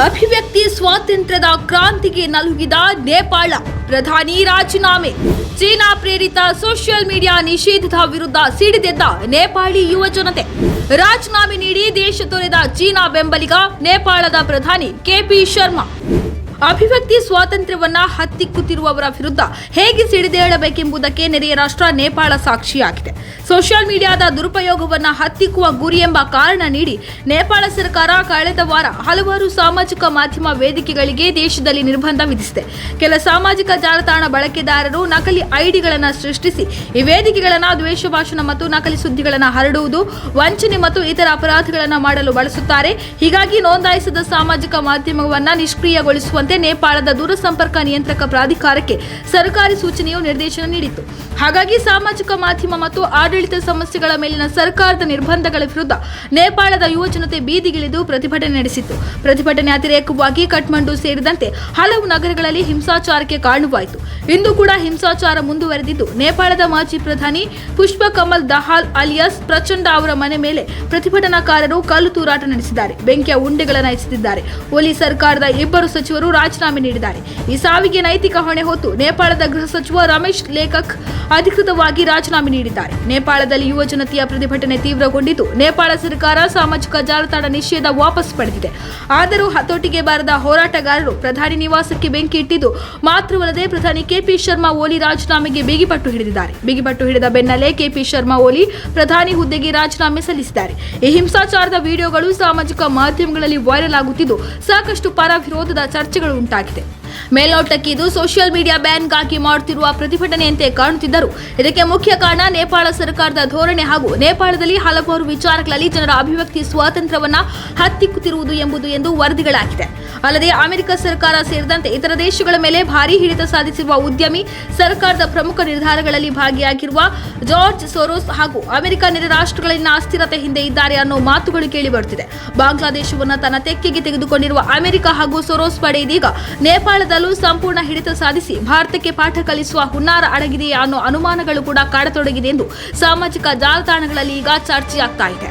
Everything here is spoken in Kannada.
ಅಭಿವ್ಯಕ್ತಿ ಸ್ವಾತಂತ್ರ್ಯದ ಕ್ರಾಂತಿಗೆ ನಲುಗಿದ ನೇಪಾಳ ಪ್ರಧಾನಿ ರಾಜೀನಾಮೆ. ಚೀನಾ ಪ್ರೇರಿತ ಸೋಷಿಯಲ್ ಮೀಡಿಯಾ ನಿಷೇಧದ ವಿರುದ್ಧ ಸಿಡಿದೆದ್ದ ನೇಪಾಳಿ ಯುವ ಜನತೆ. ರಾಜೀನಾಮೆ ನೀಡಿ ದೇಶ ತೊರೆದ ಚೀನಾ ಬೆಂಬಲಿಗ ನೇಪಾಳದ ಪ್ರಧಾನಿ ಕೆಪಿ ಶರ್ಮಾ. ಅಭಿವ್ಯಕ್ತಿ ಸ್ವಾತಂತ್ರ್ಯವನ್ನ ಹತ್ತಿಕ್ಕುತ್ತಿರುವವರ ವಿರುದ್ಧ ಹೇಗೆ ಸಿಡಿದೇಳಬೇಕೆಂಬುದಕ್ಕೆ ನೆರೆಯ ರಾಷ್ಟ್ರ ನೇಪಾಳ ಸಾಕ್ಷಿಯಾಗಿದೆ. ಸೋಷಿಯಲ್ ಮೀಡಿಯಾದ ದುರುಪಯೋಗವನ್ನ ಹತ್ತಿಕ್ಕುವ ಗುರಿ ಎಂಬ ಕಾರಣ ನೀಡಿ ನೇಪಾಳ ಸರ್ಕಾರ ಕಳೆದ ವಾರ ಹಲವಾರು ಸಾಮಾಜಿಕ ಮಾಧ್ಯಮ ವೇದಿಕೆಗಳಿಗೆ ದೇಶದಲ್ಲಿ ನಿರ್ಬಂಧ ವಿಧಿಸಿದೆ. ಕೆಲ ಸಾಮಾಜಿಕ ಜಾಲತಾಣ ಬಳಕೆದಾರರು ನಕಲಿ ಐಡಿಗಳನ್ನು ಸೃಷ್ಟಿಸಿ ಈ ವೇದಿಕೆಗಳನ್ನು ದ್ವೇಷ ಭಾಷಣ ಮತ್ತು ನಕಲಿ ಸುದ್ದಿಗಳನ್ನು ಹರಡುವುದು, ವಂಚನೆ ಮತ್ತು ಇತರ ಅಪರಾಧಗಳನ್ನು ಮಾಡಲು ಬಳಸುತ್ತಾರೆ. ಹೀಗಾಗಿ ನೋಂದಾಯಿಸದ ಸಾಮಾಜಿಕ ಮಾಧ್ಯಮವನ್ನು ನಿಷ್ಕ್ರಿಯಗೊಳಿಸುವಂತೆ ನೇಪಾಳದ ದೂರಸಂಪರ್ಕ ನಿಯಂತ್ರಕ ಪ್ರಾಧಿಕಾರಕ್ಕೆ ಸರ್ಕಾರಿ ಸೂಚನೆಯು ನಿರ್ದೇಶನ ನೀಡಿತ್ತು. ಹಾಗಾಗಿ ಸಾಮಾಜಿಕ ಮಾಧ್ಯಮ ಮತ್ತು ಆಡಳಿತ ಸಮಸ್ಯೆಗಳ ಮೇಲಿನ ಸರ್ಕಾರದ ನಿರ್ಬಂಧಗಳ ವಿರುದ್ಧ ನೇಪಾಳದ ಯುವ ಜನತೆ ಬೀದಿಗಿಳಿದು ಪ್ರತಿಭಟನೆ ನಡೆಸಿತ್ತು. ಪ್ರತಿಭಟನೆ ಅತಿರೇಕವಾಗಿ ಕಠ್ಮಂಡು ಸೇರಿದಂತೆ ಹಲವು ನಗರಗಳಲ್ಲಿ ಹಿಂಸಾಚಾರಕ್ಕೆ ಕಾರಣವಾಯಿತು. ಇಂದು ಕೂಡ ಹಿಂಸಾಚಾರ ಮುಂದುವರೆದಿದ್ದು, ನೇಪಾಳದ ಮಾಜಿ ಪ್ರಧಾನಿ ಪುಷ್ಪ ಕಮಲ್ ದಹಾಲ್ ಅಲಿಯಾಸ್ ಪ್ರಚಂಡ ಅವರ ಮನೆ ಮೇಲೆ ಪ್ರತಿಭಟನಾಕಾರರು ಕಲ್ಲು ತೂರಾಟ ನಡೆಸಿದ್ದಾರೆ. ಬೆಂಕಿಯ ಉಂಡೆಗಳನ್ನು ಎಸೆದಿದ್ದಾರೆ ಒಲಿ ಸರ್ಕಾರದ ಇಬ್ಬರು ಸಚಿವರು ರಾಜೀನಾಮೆ ನೀಡಿದ್ದಾರೆ. ಈ ಸಾವಿಗೆ ನೈತಿಕ ಹೊಣೆ ಹೊತ್ತು ನೇಪಾಳದ ಗೃಹ ಸಚಿವ ರಮೇಶ್ ಲೇಖಕ್ ಅಧಿಕೃತವಾಗಿ ರಾಜೀನಾಮೆ ನೀಡಿದ್ದಾರೆ. ನೇಪಾಳದಲ್ಲಿ ಯುವ ಜನತೆಯ ಪ್ರತಿಭಟನೆ ತೀವ್ರಗೊಂಡಿದ್ದು, ನೇಪಾಳ ಸರ್ಕಾರ ಸಾಮಾಜಿಕ ಜಾಲತಾಣ ನಿಷೇಧ ವಾಪಸ್ ಪಡೆದಿದೆ. ಆದರೂ ಹತೋಟಿಗೆ ಬಾರದ ಹೋರಾಟಗಾರರು ಪ್ರಧಾನಿ ನಿವಾಸಕ್ಕೆ ಬೆಂಕಿ ಇಟ್ಟಿದ್ದು, ಮಾತ್ರವಲ್ಲದೆ ಪ್ರಧಾನಿ ಕೆಪಿ ಶರ್ಮಾ ಓಲಿ ರಾಜೀನಾಮೆಗೆ ಬಿಗಿಪಟ್ಟು ಹಿಡಿದಿದ್ದಾರೆ. ಬಿಗಿಪಟ್ಟು ಹಿಡಿದ ಬೆನ್ನಲ್ಲೇ ಕೆಪಿ ಶರ್ಮಾ ಓಲಿ ಪ್ರಧಾನಿ ಹುದ್ದೆಗೆ ರಾಜೀನಾಮೆ ಸಲ್ಲಿಸಿದ್ದಾರೆ. ಈ ಹಿಂಸಾಚಾರದ ವಿಡಿಯೋಗಳು ಸಾಮಾಜಿಕ ಮಾಧ್ಯಮಗಳಲ್ಲಿ ವೈರಲ್ ಆಗುತ್ತಿದ್ದು, ಸಾಕಷ್ಟು ಪರ ವಿರೋಧದ ಚರ್ಚೆಗಳು ಉಂಟಾಗಿದೆ. ಮೇಲ್ನೋಟಕ್ಕೆ ಇದು ಸೋಷಿಯಲ್ ಮೀಡಿಯಾ ಬ್ಯಾನ್ಗಾಗಿ ಮಾಡುತ್ತಿರುವ ಪ್ರತಿಭಟನೆಯಂತೆ ಕಾಣುತ್ತಿದ್ದರು. ಇದಕ್ಕೆ ಮುಖ್ಯ ಕಾರಣ ನೇಪಾಳ ಸರ್ಕಾರದ ಧೋರಣೆ ಹಾಗೂ ನೇಪಾಳದಲ್ಲಿ ಹಲವಾರು ವಿಚಾರಗಳಲ್ಲಿ ಜನರ ಅಭಿವ್ಯಕ್ತಿ ಸ್ವಾತಂತ್ರ್ಯವನ್ನ ಹತ್ತಿಕ್ಕುತ್ತಿರುವುದು ಎಂಬುದು ಎಂದು ವರದಿಗಳಾಗಿದೆ. ಅಲ್ಲದೆ ಅಮೆರಿಕ ಸರ್ಕಾರ ಸೇರಿದಂತೆ ಇತರ ದೇಶಗಳ ಮೇಲೆ ಭಾರೀ ಹಿಡಿತ ಸಾಧಿಸಿರುವ ಉದ್ಯಮಿ, ಸರ್ಕಾರದ ಪ್ರಮುಖ ನಿರ್ಧಾರಗಳಲ್ಲಿ ಭಾಗಿಯಾಗಿರುವ ಜಾರ್ಜ್ ಸೊರೋಸ್ ಹಾಗೂ ಅಮೆರಿಕ ನೆರೆ ರಾಷ್ಟ್ರಗಳಲ್ಲಿನ ಅಸ್ಥಿರತೆ ಹಿಂದೆ ಇದ್ದಾರೆ ಅನ್ನೋ ಮಾತುಗಳು ಕೇಳಿಬರುತ್ತಿದೆ ಬಾಂಗ್ಲಾದೇಶವನ್ನು ತನ್ನ ತೆಕ್ಕೆಗೆ ತೆಗೆದುಕೊಂಡಿರುವ ಅಮೆರಿಕ ಹಾಗೂ ಸೊರೋಸ್ ಪಡೆ ಇದೀಗ ನೇಪಾಳದಲ್ಲೂ ಸಂಪೂರ್ಣ ಹಿಡಿತ ಸಾಧಿಸಿ ಭಾರತಕ್ಕೆ ಪಾಠ ಕಲಿಸುವ ಹುನ್ನಾರ ಅಡಗಿದೆಯಾ ಅನ್ನೋ ಅನುಮಾನಗಳು ಕೂಡ ಕಾಡತೊಡಗಿದೆ ಎಂದು ಸಾಮಾಜಿಕ ಜಾಲತಾಣಗಳಲ್ಲಿ ಈಗ ಚರ್ಚೆಯಾಗ್ತಾ ಇದೆ.